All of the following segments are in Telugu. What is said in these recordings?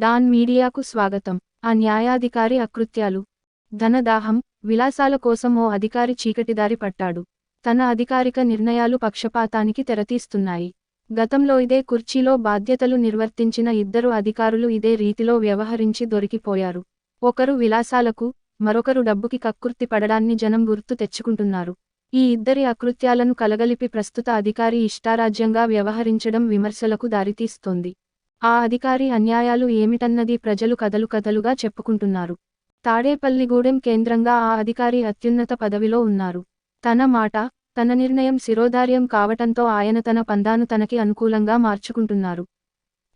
డాన్ మీడియాకు స్వాగతం. ఆ న్యాయాధికారి అకృత్యాలు. ధనదాహం విలాసాల కోసం ఓ అధికారి చీకటిదారి పట్టాడు. తన అధికారిక నిర్ణయాలు పక్షపాతానికి తెరతీస్తున్నాయి. గతంలో ఇదే కుర్చీలో బాధ్యతలు నిర్వర్తించిన ఇద్దరు అధికారులు ఇదే రీతిలో వ్యవహరించి దొరికిపోయారు. ఒకరు విలాసాలకు మరొకరు డబ్బుకి కక్కుర్తి పడడాన్ని జనం గుర్తు తెచ్చుకుంటున్నారు. ఈ ఇద్దరి అకృత్యాలను కలగలిపి ప్రస్తుత అధికారి ఇష్టారాజ్యంగా వ్యవహరించడం విమర్శలకు దారితీస్తోంది. ఆ అధికారి అన్యాయాలు ఏమిటన్నది ప్రజలు కథలు కథలుగా చెప్పుకుంటున్నారు. తాడేపల్లిగూడెం కేంద్రంగా ఆ అధికారి అత్యున్నత పదవిలో ఉన్నారు. తన మాట తన నిర్ణయం శిరోధార్యం కావటంతో ఆయన తన పందాను తనకి అనుకూలంగా మార్చుకుంటున్నారు.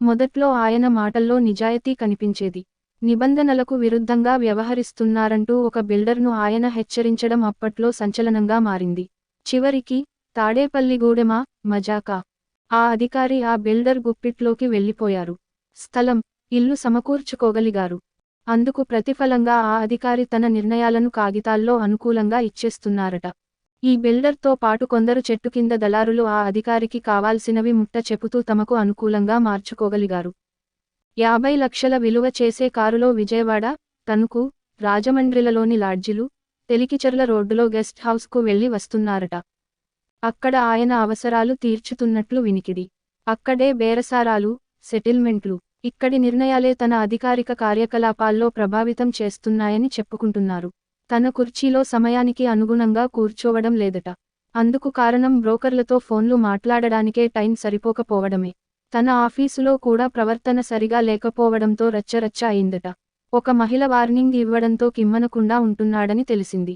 మొదట్లో ఆయన మాటల్లో నిజాయితీ కనిపించేది. నిబంధనలకు విరుద్ధంగా వ్యవహరిస్తున్నారంటూ ఒక బిల్డర్ను ఆయన హెచ్చరించడం అప్పట్లో సంచలనంగా మారింది. చివరికి తాడేపల్లిగూడెమా మజాకా ఆ అధికారి ఆ బిల్డర్ గుప్పిట్లోకి వెళ్ళిపోయారు. స్థలం ఇల్లు సమకూర్చుకోగలిగారు. అందుకు ప్రతిఫలంగా ఆ అధికారి తన నిర్ణయాలను కాగితాల్లో అనుకూలంగా ఇచ్చేస్తున్నారట. ఈ బిల్డర్తో పాటు కొందరు చెట్టు కింద దళారులు ఆ అధికారికి కావాల్సినవి ముట్ట చెబుతూ తమకు అనుకూలంగా మార్చుకోగలిగారు. యాభై లక్షల విలువ చేసే కారులో విజయవాడ తణుకు రాజమండ్రిలలోని లాడ్జిలు తెలికిచెర్ల రోడ్డులో గెస్ట్ హౌస్కు వెళ్ళి వస్తున్నారట. అక్కడ ఆయన అవసరాలు తీర్చుతున్నట్లు వినికిడి. అక్కడే బేరసారాలు సెటిల్మెంట్లు ఇక్కడి నిర్ణయాలే తన అధికారిక కార్యకలాపాల్లో ప్రభావితం చేస్తున్నాయని చెప్పుకుంటున్నారు. తన కుర్చీలో సమయానికి అనుగుణంగా కూర్చోవడం లేదట. అందుకు కారణం బ్రోకర్లతో ఫోన్లు మాట్లాడడానికే టైం సరిపోకపోవడమే. తన ఆఫీసులో కూడా ప్రవర్తన సరిగా లేకపోవడంతో రచ్చరచ్చ అయిందట. ఒక మహిళ వార్నింగ్ ఇవ్వడంతో కిమ్మనకుండా ఉంటున్నాడని తెలిసింది.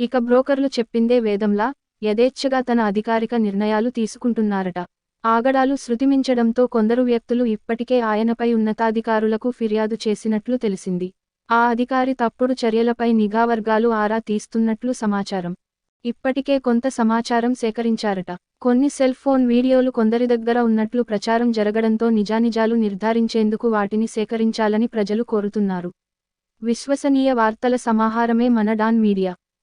ఇక బ్రోకర్లు చెప్పిందే వేదంలా యథేచ్ఛగా తన అధికారిక నిర్ణయాలు తీసుకుంటున్నారట. ఆగడాలు శృతిమించడంతో కొందరు వ్యక్తులు ఇప్పటికే ఆయనపై ఉన్నతాధికారులకు ఫిర్యాదు చేసినట్లు తెలిసింది. ఆ అధికారి తప్పుడు చర్యలపై నిఘా వర్గాలు ఆరా తీస్తున్నట్లు సమాచారం. ఇప్పటికే కొంత సమాచారం సేకరించారట. కొన్ని సెల్ ఫోన్ వీడియోలు కొందరి దగ్గర ఉన్నట్లు ప్రచారం జరగడంతో నిజానిజాలు నిర్ధారించేందుకు వాటిని సేకరించాలని ప్రజలు కోరుతున్నారు. విశ్వసనీయ వార్తల సమాహారమే మన డాన్ మీడియా.